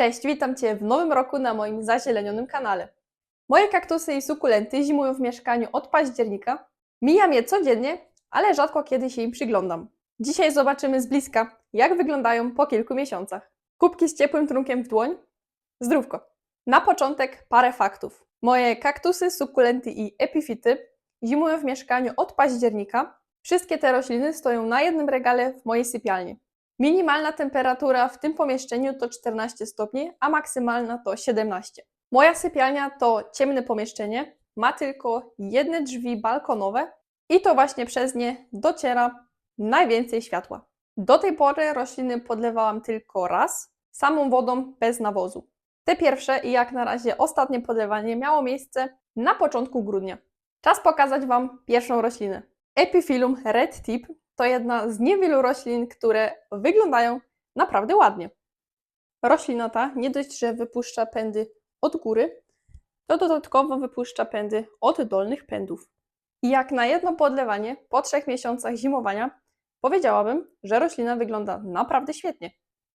Cześć, witam Cię w nowym roku na moim zazielenionym kanale. Moje kaktusy i sukulenty zimują w mieszkaniu od października. Mijam je codziennie, ale rzadko kiedy się im przyglądam. Dzisiaj zobaczymy z bliska, jak wyglądają po kilku miesiącach. Kubki z ciepłym trunkiem w dłoń? Zdrówko. Na początek parę faktów. Moje kaktusy, sukulenty i epifity zimują w mieszkaniu od października. Wszystkie te rośliny stoją na jednym regale w mojej sypialni. Minimalna temperatura w tym pomieszczeniu to 14 stopni, a maksymalna to 17. Moja sypialnia to ciemne pomieszczenie, ma tylko jedne drzwi balkonowe i to właśnie przez nie dociera najwięcej światła. Do tej pory rośliny podlewałam tylko raz, samą wodą bez nawozu. Te pierwsze i jak na razie ostatnie podlewanie miało miejsce na początku grudnia. Czas pokazać Wam pierwszą roślinę. Epiphyllum red tip to jedna z niewielu roślin, które wyglądają naprawdę ładnie. Roślina ta nie dość, że wypuszcza pędy od góry, to dodatkowo wypuszcza pędy od dolnych pędów. I jak na jedno podlewanie po trzech miesiącach zimowania, powiedziałabym, że roślina wygląda naprawdę świetnie.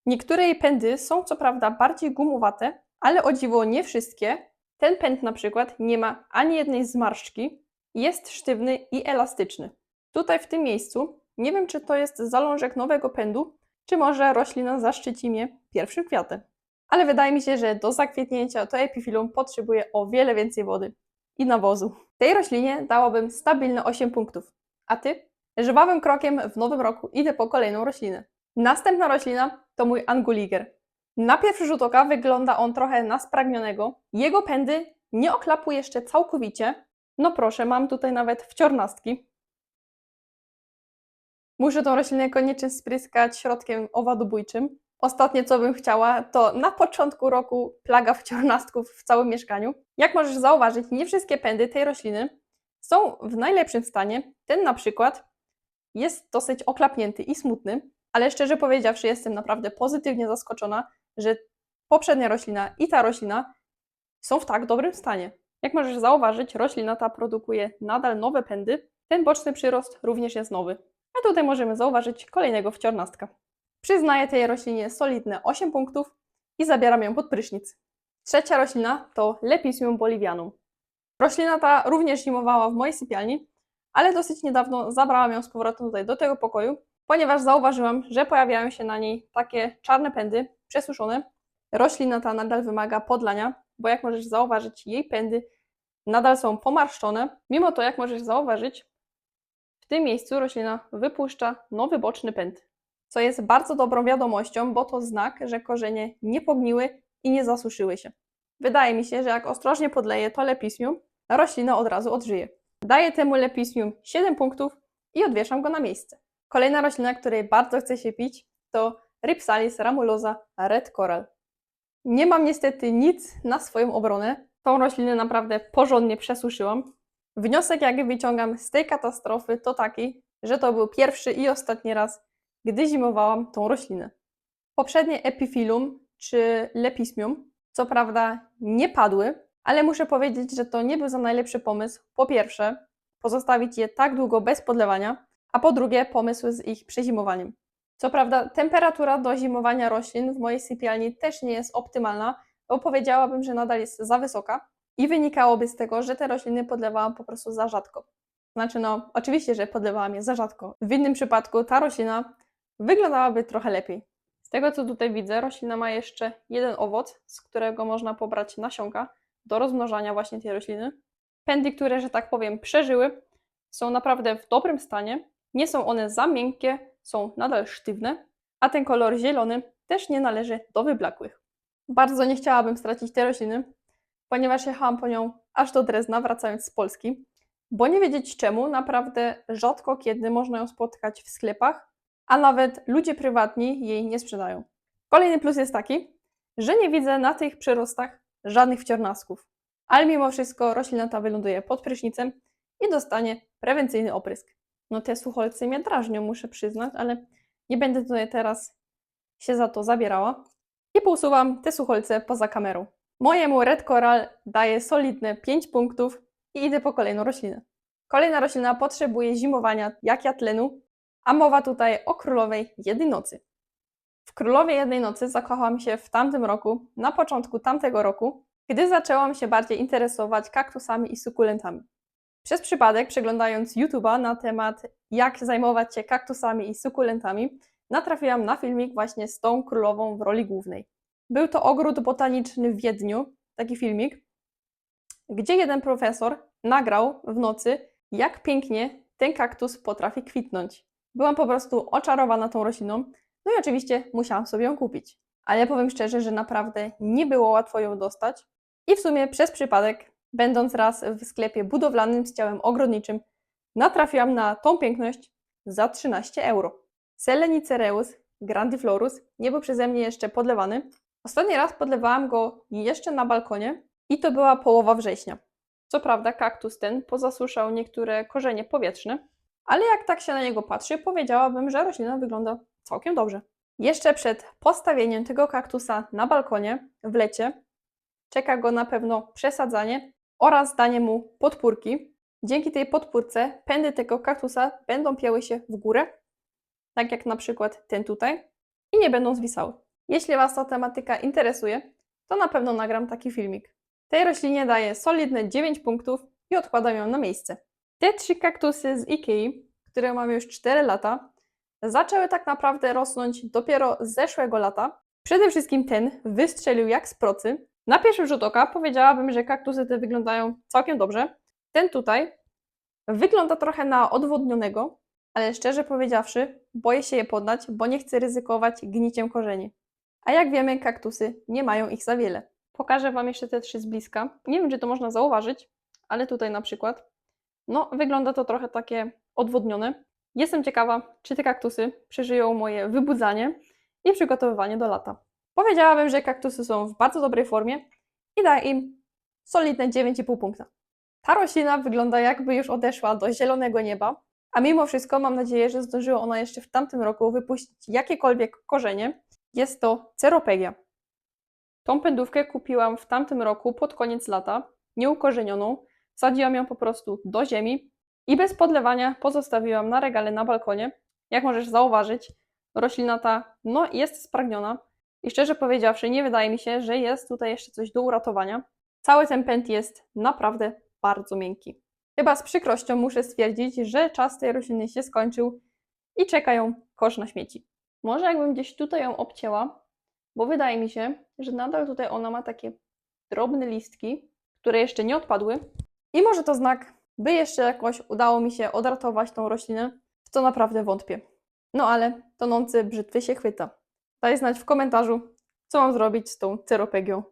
Niektóre jej pędy są co prawda bardziej gumowate, ale o dziwo nie wszystkie. Ten pęd na przykład nie ma ani jednej zmarszczki, jest sztywny i elastyczny. Tutaj w tym miejscu nie wiem, czy to jest zalążek nowego pędu, czy może roślina zaszczyci mnie pierwszym kwiatem. Ale wydaje mi się, że do zakwietnięcia to epifilum potrzebuje o wiele więcej wody i nawozu. Tej roślinie dałabym stabilne 8 punktów. A ty? Żwawym krokiem w nowym roku idę po kolejną roślinę. Następna roślina to mój anguliger. Na pierwszy rzut oka wygląda on trochę na spragnionego. Jego pędy nie oklapu jeszcze całkowicie. No proszę, mam tutaj nawet wciornastki. Muszę tą roślinę koniecznie spryskać środkiem owadobójczym. Ostatnie, co bym chciała, to na początku roku plaga wciornastków w całym mieszkaniu. Jak możesz zauważyć, nie wszystkie pędy tej rośliny są w najlepszym stanie. Ten na przykład jest dosyć oklapnięty i smutny, ale szczerze powiedziawszy, jestem naprawdę pozytywnie zaskoczona, że poprzednia roślina i ta roślina są w tak dobrym stanie. Jak możesz zauważyć, roślina ta produkuje nadal nowe pędy. Ten boczny przyrost również jest nowy. A tutaj możemy zauważyć kolejnego wciornastka. Przyznaję tej roślinie solidne 8 punktów i zabieram ją pod prysznic. Trzecia roślina to Lepisium bolivianum. Roślina ta również zimowała w mojej sypialni, ale dosyć niedawno zabrałam ją z powrotem tutaj do tego pokoju, ponieważ zauważyłam, że pojawiają się na niej takie czarne pędy, przesuszone. Roślina ta nadal wymaga podlania, bo jak możesz zauważyć, jej pędy nadal są pomarszczone. Mimo to, jak możesz zauważyć, w tym miejscu roślina wypuszcza nowy boczny pęd, co jest bardzo dobrą wiadomością, bo to znak, że korzenie nie pogniły i nie zasuszyły się. Wydaje mi się, że jak ostrożnie podleję to lepismium, roślina od razu odżyje. Daję temu lepismium 7 punktów i odwieszam go na miejsce. Kolejna roślina, której bardzo chce się pić, to Ripsalis ramulosa red coral. Nie mam niestety nic na swoją obronę. Tą roślinę naprawdę porządnie przesuszyłam. Wniosek, jaki wyciągam z tej katastrofy, to taki, że to był pierwszy i ostatni raz, gdy zimowałam tą roślinę. Poprzednie epifilum czy lepismium, co prawda, nie padły, ale muszę powiedzieć, że to nie był za najlepszy pomysł. Po pierwsze, pozostawić je tak długo bez podlewania, a po drugie, pomysł z ich przezimowaniem. Co prawda, temperatura do zimowania roślin w mojej sypialni też nie jest optymalna, bo powiedziałabym, że nadal jest za wysoka i wynikałoby z tego, że te rośliny podlewałam po prostu za rzadko. Znaczy, no, oczywiście, że podlewałam je za rzadko. W innym przypadku ta roślina wyglądałaby trochę lepiej. Z tego, co tutaj widzę, roślina ma jeszcze jeden owoc, z którego można pobrać nasionka do rozmnożania właśnie tej rośliny. Pędy, które, że tak powiem, przeżyły, są naprawdę w dobrym stanie. Nie są one za miękkie, są nadal sztywne, a ten kolor zielony też nie należy do wyblakłych. Bardzo nie chciałabym stracić tej rośliny, ponieważ jechałam po nią aż do Drezna, wracając z Polski, bo nie wiedzieć czemu, naprawdę rzadko kiedy można ją spotkać w sklepach, a nawet ludzie prywatni jej nie sprzedają. Kolejny plus jest taki, że nie widzę na tych przyrostach żadnych wciornasków, ale mimo wszystko roślina ta wyląduje pod prysznicem i dostanie prewencyjny oprysk. No te sucholce mnie drażnią, muszę przyznać, ale nie będę tutaj teraz się za to zabierała. I pousuwam te sucholce poza kamerą. Mojemu Red Coral daje solidne 5 punktów i idę po kolejną roślinę. Kolejna roślina potrzebuje zimowania jak ja tlenu, a mowa tutaj o królowej jednej nocy. W Królowie Jednej Nocy zakochałam się w tamtym roku, na początku tamtego roku, gdy zaczęłam się bardziej interesować kaktusami i sukulentami. Przez przypadek, przeglądając YouTube'a na temat jak zajmować się kaktusami i sukulentami, natrafiłam na filmik właśnie z tą królową w roli głównej. Był to ogród botaniczny w Wiedniu, taki filmik, gdzie jeden profesor nagrał w nocy, jak pięknie ten kaktus potrafi kwitnąć. Byłam po prostu oczarowana tą rośliną, no i oczywiście musiałam sobie ją kupić. Ale powiem szczerze, że naprawdę nie było łatwo ją dostać i w sumie przez przypadek, będąc raz w sklepie budowlanym z ciałem ogrodniczym, natrafiłam na tą piękność za 13 euro. Selenicereus grandiflorus nie był przeze mnie jeszcze podlewany. Ostatni raz podlewałam go jeszcze na balkonie i to była połowa września. Co prawda, kaktus ten pozasuszał niektóre korzenie powietrzne, ale jak tak się na niego patrzy, powiedziałabym, że roślina wygląda całkiem dobrze. Jeszcze przed postawieniem tego kaktusa na balkonie w lecie czeka go na pewno przesadzanie oraz danie mu podpórki. Dzięki tej podpórce pędy tego kaktusa będą pięły się w górę, tak jak na przykład ten tutaj, i nie będą zwisały. Jeśli Was ta tematyka interesuje, to na pewno nagram taki filmik. Tej roślinie daję solidne 9 punktów i odkładam ją na miejsce. Te trzy kaktusy z Ikei, które mam już 4 lata, zaczęły tak naprawdę rosnąć dopiero z zeszłego lata. Przede wszystkim ten wystrzelił jak z procy. Na pierwszy rzut oka powiedziałabym, że kaktusy te wyglądają całkiem dobrze. Ten tutaj wygląda trochę na odwodnionego, ale szczerze powiedziawszy, boję się je poddać, bo nie chcę ryzykować gniciem korzeni. A jak wiemy, kaktusy nie mają ich za wiele. Pokażę Wam jeszcze te trzy z bliska. Nie wiem, czy to można zauważyć, ale tutaj na przykład, no, wygląda to trochę takie odwodnione. Jestem ciekawa, czy te kaktusy przeżyją moje wybudzanie i przygotowywanie do lata. Powiedziałabym, że kaktusy są w bardzo dobrej formie i daję im solidne 9,5 punkta. Ta roślina wygląda jakby już odeszła do zielonego nieba, a mimo wszystko mam nadzieję, że zdążyła ona jeszcze w tamtym roku wypuścić jakiekolwiek korzenie. Jest to ceropegia. Tą pędówkę kupiłam w tamtym roku pod koniec lata, nieukorzenioną. Wsadziłam ją po prostu do ziemi i bez podlewania pozostawiłam na regale na balkonie. Jak możesz zauważyć, roślina ta no, jest spragniona i szczerze powiedziawszy, nie wydaje mi się, że jest tutaj jeszcze coś do uratowania. Cały ten pęd jest naprawdę bardzo miękki. Chyba z przykrością muszę stwierdzić, że czas tej rośliny się skończył i czekają kosz na śmieci. Może jakbym gdzieś tutaj ją obcięła, bo wydaje mi się, że nadal tutaj ona ma takie drobne listki, które jeszcze nie odpadły. I może to znak, by jeszcze jakoś udało mi się odratować tą roślinę, w co naprawdę wątpię. No ale tonący brzytwy się chwyta. Daj znać w komentarzu, co mam zrobić z tą ceropegią.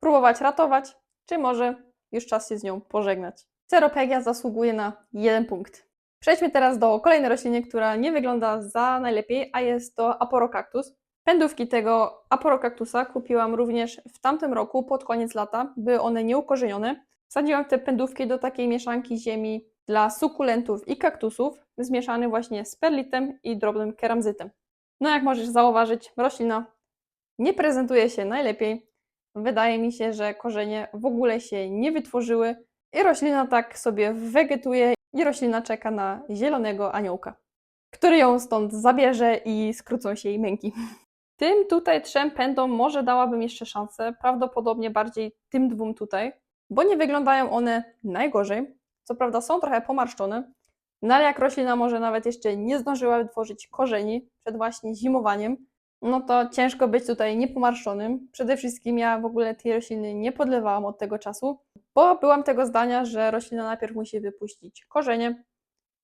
Próbować ratować, czy może już czas się z nią pożegnać. Ceropegia zasługuje na jeden punkt. Przejdźmy teraz do kolejnej rośliny, która nie wygląda za najlepiej, a jest to aporokaktus. Pędówki tego aporokaktusa kupiłam również w tamtym roku, pod koniec lata. Były one nieukorzenione. Wsadziłam te pędówki do takiej mieszanki ziemi dla sukulentów i kaktusów, zmieszany właśnie z perlitem i drobnym keramzytem. No jak możesz zauważyć, roślina nie prezentuje się najlepiej. Wydaje mi się, że korzenie w ogóle się nie wytworzyły i roślina tak sobie wegetuje i roślina czeka na zielonego aniołka, który ją stąd zabierze i skrócą się jej męki. Tym tutaj trzem pędom może dałabym jeszcze szansę, prawdopodobnie bardziej tym dwóm tutaj, bo nie wyglądają one najgorzej. Co prawda są trochę pomarszczone, no ale jak roślina może nawet jeszcze nie zdążyła wytworzyć korzeni przed właśnie zimowaniem, no to ciężko być tutaj niepomarszczonym. Przede wszystkim ja w ogóle tej rośliny nie podlewałam od tego czasu, bo byłam tego zdania, że roślina najpierw musi wypuścić korzenie,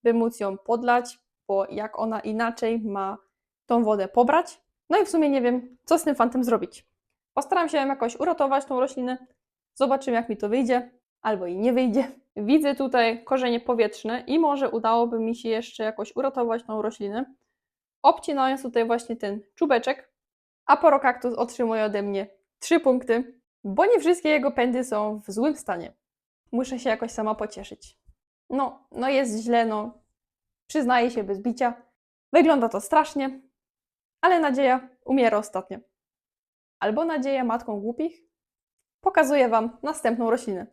by móc ją podlać, bo jak ona inaczej ma tą wodę pobrać. No i w sumie nie wiem, co z tym fantem zrobić. Postaram się jakoś uratować tą roślinę, zobaczymy jak mi to wyjdzie, albo i nie wyjdzie. Widzę tutaj korzenie powietrzne i może udałoby mi się jeszcze jakoś uratować tą roślinę, obcinając tutaj właśnie ten czubeczek, a porokaktus otrzymuje ode mnie 3 punkty, bo nie wszystkie jego pędy są w złym stanie. Muszę się jakoś sama pocieszyć. No, no jest źle, no. Przyznaję się bez bicia. Wygląda to strasznie, ale nadzieja umiera ostatnio. Albo nadzieja matką głupich? Pokazuję Wam następną roślinę.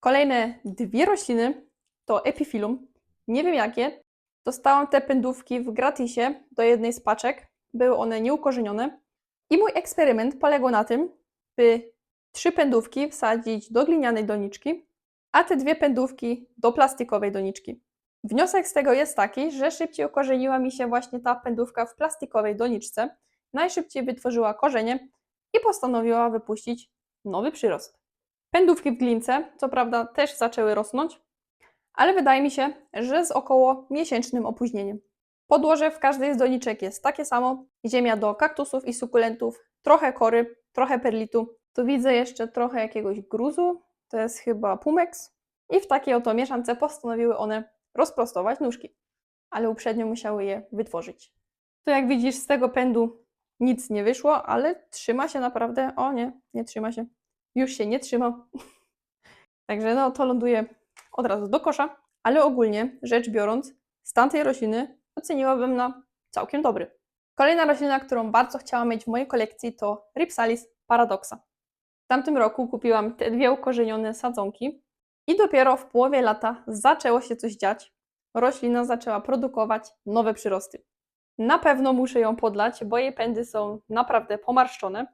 Kolejne dwie rośliny to epifilum. Nie wiem jakie. Dostałam te pędówki w gratisie do jednej z paczek. Były one nieukorzenione. I mój eksperyment polegał na tym, by trzy pędówki wsadzić do glinianej doniczki, a te dwie pędówki do plastikowej doniczki. Wniosek z tego jest taki, że szybciej okorzeniła mi się właśnie ta pędówka w plastikowej doniczce, najszybciej wytworzyła korzenie i postanowiła wypuścić nowy przyrost. Pędówki w glince, co prawda, też zaczęły rosnąć, ale wydaje mi się, że z około miesięcznym opóźnieniem. Podłoże w każdej z doniczek jest takie samo, ziemia do kaktusów i sukulentów, trochę kory, trochę perlitu. Tu widzę jeszcze trochę jakiegoś gruzu, to jest chyba pumex. I w takiej oto mieszance postanowiły one rozprostować nóżki, ale uprzednio musiały je wytworzyć. Tu jak widzisz z tego pędu nic nie wyszło, ale trzyma się naprawdę, o nie, nie trzyma się, już się nie trzyma. Także no to ląduje od razu do kosza, ale ogólnie rzecz biorąc, stan tej rośliny oceniłabym na całkiem dobry. Kolejna roślina, którą bardzo chciałam mieć w mojej kolekcji to Ripsalis paradoxa. W tamtym roku kupiłam te dwie ukorzenione sadzonki i dopiero w połowie lata zaczęło się coś dziać. Roślina zaczęła produkować nowe przyrosty. Na pewno muszę ją podlać, bo jej pędy są naprawdę pomarszczone.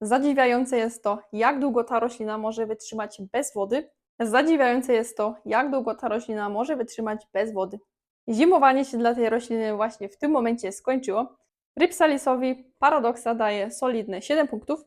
Zadziwiające jest to, jak długo ta roślina może wytrzymać bez wody. Zadziwiające jest to, jak długo ta roślina może wytrzymać bez wody. Zimowanie się dla tej rośliny właśnie w tym momencie skończyło. Ripsalisowi paradoksa daje solidne 7 punktów.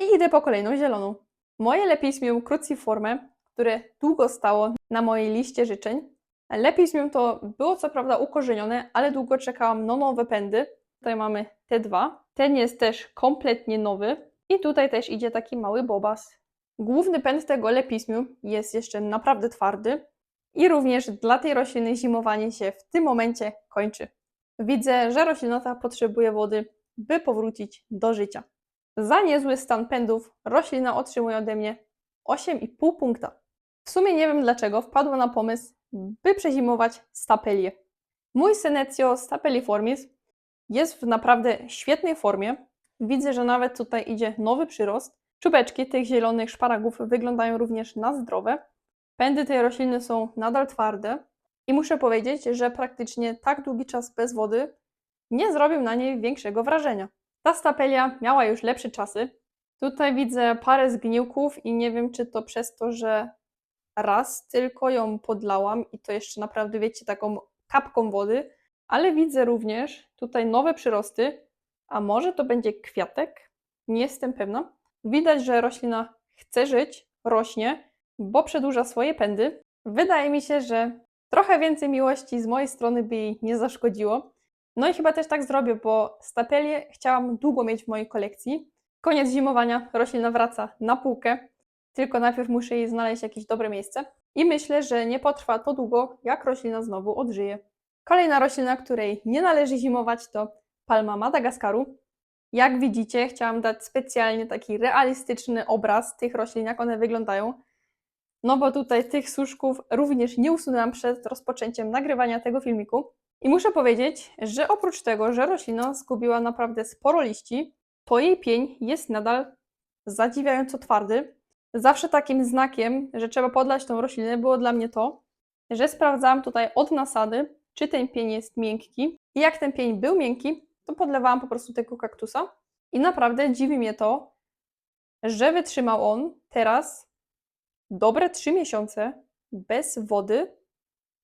I idę po kolejną zieloną. Moje lepismium cruciforme, które długo stało na mojej liście życzeń. Lepismium to było co prawda ukorzenione, ale długo czekałam na nowe pędy. Tutaj mamy te dwa. Ten jest też kompletnie nowy. I tutaj też idzie taki mały bobas. Główny pęd tego lepismium jest jeszcze naprawdę twardy. I również dla tej rośliny zimowanie się w tym momencie kończy. Widzę, że roślina ta potrzebuje wody, by powrócić do życia. Za niezły stan pędów roślina otrzymuje ode mnie 8,5 punkta. W sumie nie wiem dlaczego wpadła na pomysł, by przezimować stapelię. Mój Senecio stapeliformis jest w naprawdę świetnej formie. Widzę, że nawet tutaj idzie nowy przyrost. Czubeczki tych zielonych szparagów wyglądają również na zdrowe. Pędy tej rośliny są nadal twarde i muszę powiedzieć, że praktycznie tak długi czas bez wody nie zrobił na niej większego wrażenia. Ta stapelia miała już lepsze czasy. Tutaj widzę parę zgniłków i nie wiem, czy to przez to, że raz tylko ją podlałam i to jeszcze naprawdę, wiecie, taką kapką wody, ale widzę również tutaj nowe przyrosty, a może to będzie kwiatek? Nie jestem pewna. Widać, że roślina chce żyć, rośnie, bo przedłuża swoje pędy. Wydaje mi się, że trochę więcej miłości z mojej strony by jej nie zaszkodziło. No i chyba też tak zrobię, bo stapelię chciałam długo mieć w mojej kolekcji. Koniec zimowania, roślina wraca na półkę, tylko najpierw muszę jej znaleźć jakieś dobre miejsce. I myślę, że nie potrwa to długo, jak roślina znowu odżyje. Kolejna roślina, której nie należy zimować, to palma Madagaskaru. Jak widzicie, chciałam dać specjalnie taki realistyczny obraz tych roślin, jak one wyglądają. No bo tutaj tych suszków również nie usunęłam przed rozpoczęciem nagrywania tego filmiku. I muszę powiedzieć, że oprócz tego, że roślina zgubiła naprawdę sporo liści, to jej pień jest nadal zadziwiająco twardy. Zawsze takim znakiem, że trzeba podlać tą roślinę, było dla mnie to, że sprawdzałam tutaj od nasady, czy ten pień jest miękki. I jak ten pień był miękki, to podlewałam po prostu tego kaktusa. I naprawdę dziwi mnie to, że wytrzymał on teraz dobre 3 miesiące bez wody,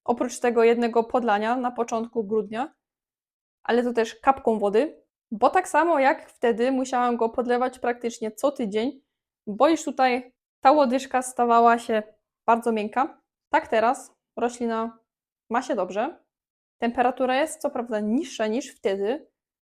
oprócz tego jednego podlania na początku grudnia, ale to też kapką wody, bo tak samo jak wtedy musiałam go podlewać praktycznie co tydzień, bo już tutaj ta łodyżka stawała się bardzo miękka. Tak teraz roślina ma się dobrze. Temperatura jest co prawda niższa niż wtedy,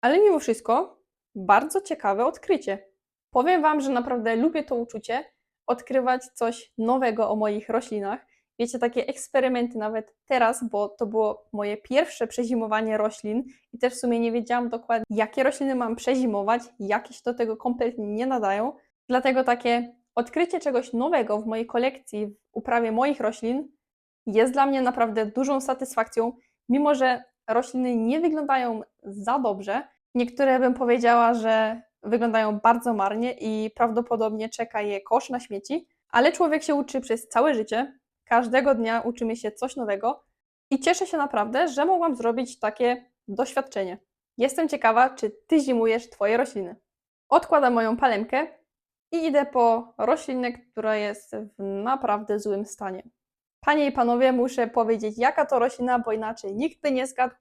ale mimo wszystko bardzo ciekawe odkrycie. Powiem Wam, że naprawdę lubię to uczucie odkrywać coś nowego o moich roślinach. Wiecie, takie eksperymenty nawet teraz, bo to było moje pierwsze przezimowanie roślin i też w sumie nie wiedziałam dokładnie, jakie rośliny mam przezimować, jakie się do tego kompletnie nie nadają. Dlatego takie odkrycie czegoś nowego w mojej kolekcji, w uprawie moich roślin jest dla mnie naprawdę dużą satysfakcją, mimo że rośliny nie wyglądają za dobrze. Niektóre bym powiedziała, że wyglądają bardzo marnie i prawdopodobnie czeka je kosz na śmieci, ale człowiek się uczy przez całe życie. Każdego dnia uczymy się coś nowego i cieszę się naprawdę, że mogłam zrobić takie doświadczenie. Jestem ciekawa, czy ty zimujesz twoje rośliny. Odkładam moją palemkę i idę po roślinę, która jest w naprawdę złym stanie. Panie i panowie, muszę powiedzieć, jaka to roślina, bo inaczej nikt by nie zgadł.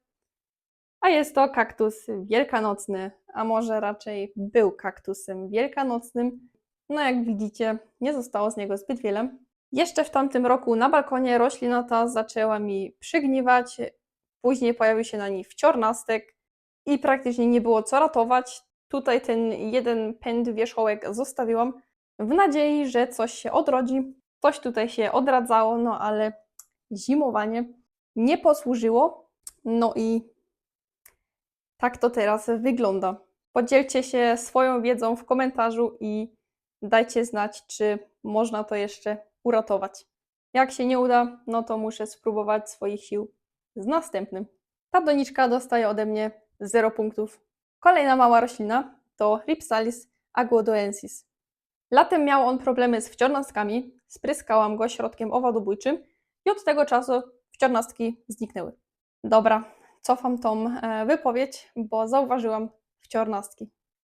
A jest to kaktus wielkanocny, a może raczej był kaktusem wielkanocnym. No jak widzicie, nie zostało z niego zbyt wiele. Jeszcze w tamtym roku na balkonie roślina ta zaczęła mi przygniwać, później pojawił się na niej wciornastek i praktycznie nie było co ratować. Tutaj ten jeden pęd wierzchołek zostawiłam w nadziei, że coś się odrodzi. Coś tutaj się odradzało, no ale zimowanie nie posłużyło. No i tak to teraz wygląda. Podzielcie się swoją wiedzą w komentarzu i dajcie znać, czy można to jeszcze uratować. Jak się nie uda, no to muszę spróbować swoich sił z następnym. Ta doniczka dostaje ode mnie 0 punktów. Kolejna mała roślina to Ripsalis aguodoensis. Latem miał on problemy z wciornastkami, spryskałam go środkiem owadobójczym i od tego czasu wciornastki zniknęły. Dobra, cofam tą e, wypowiedź, bo zauważyłam wciornastki.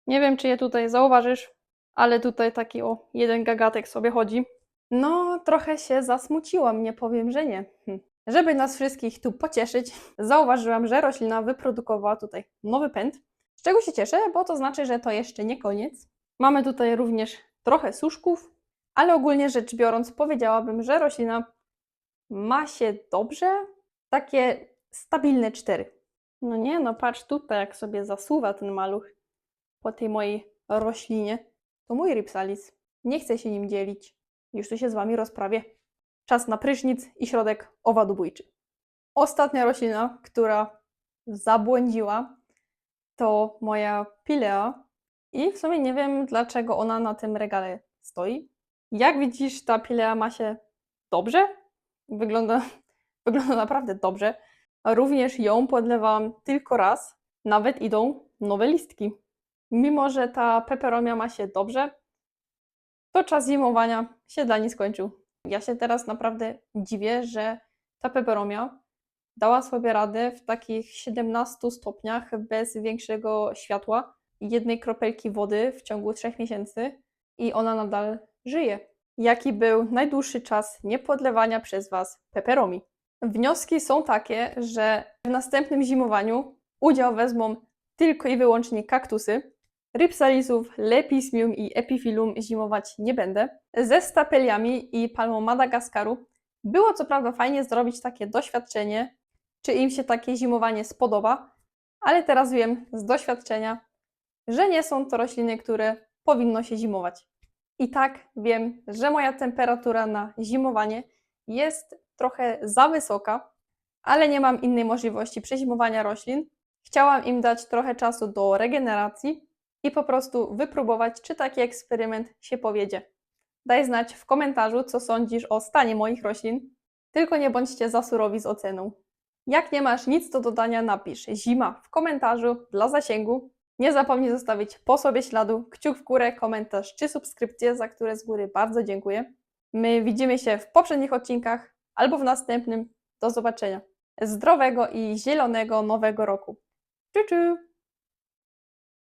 Nie wiem, czy je tutaj zauważysz, ale tutaj taki o jeden gagatek sobie chodzi. No, trochę się zasmuciłam, nie powiem, że nie. Hm. Żeby nas wszystkich tu pocieszyć, zauważyłam, że roślina wyprodukowała tutaj nowy pęd. Z czego się cieszę, bo to znaczy, że to jeszcze nie koniec. Mamy tutaj również trochę suszków, ale ogólnie rzecz biorąc, powiedziałabym, że roślina ma się dobrze. Takie stabilne cztery. No nie, no patrz tutaj, jak sobie zasuwa ten maluch po tej mojej roślinie. To mój Ripsalis. Nie chcę się nim dzielić. Już tu się z wami rozprawię. Czas na prysznic i środek owadobójczy. Ostatnia roślina, która zabłądziła, to moja pilea. I w sumie nie wiem, dlaczego ona na tym regale stoi. Jak widzisz, ta pilea ma się dobrze. Wygląda, wygląda naprawdę dobrze. Również ją podlewałam tylko raz. Nawet idą nowe listki. Mimo, że ta peperomia ma się dobrze, to czas zimowania się dla niej skończył. Ja się teraz naprawdę dziwię, że ta peperomia dała sobie radę w takich 17 stopniach bez większego światła jednej kropelki wody w ciągu 3 miesięcy i ona nadal żyje. Jaki był najdłuższy czas niepodlewania przez Was peperomi? Wnioski są takie, że w następnym zimowaniu udział wezmą tylko i wyłącznie kaktusy. Ripsalisów, Lepismium i Epiphyllum zimować nie będę. Ze stapeliami i palmą Madagaskaru było co prawda fajnie zrobić takie doświadczenie, czy im się takie zimowanie spodoba, ale teraz wiem z doświadczenia, że nie są to rośliny, które powinno się zimować. I tak wiem, że moja temperatura na zimowanie jest trochę za wysoka, ale nie mam innej możliwości przezimowania roślin. Chciałam im dać trochę czasu do regeneracji i po prostu wypróbować, czy taki eksperyment się powiedzie. Daj znać w komentarzu, co sądzisz o stanie moich roślin. Tylko nie bądźcie za surowi z oceną. Jak nie masz nic do dodania, napisz zima w komentarzu dla zasięgu. Nie zapomnij zostawić po sobie śladu, kciuk w górę, komentarz czy subskrypcję, za które z góry bardzo dziękuję. My widzimy się w poprzednich odcinkach albo w następnym. Do zobaczenia. Zdrowego i zielonego nowego roku. Czu.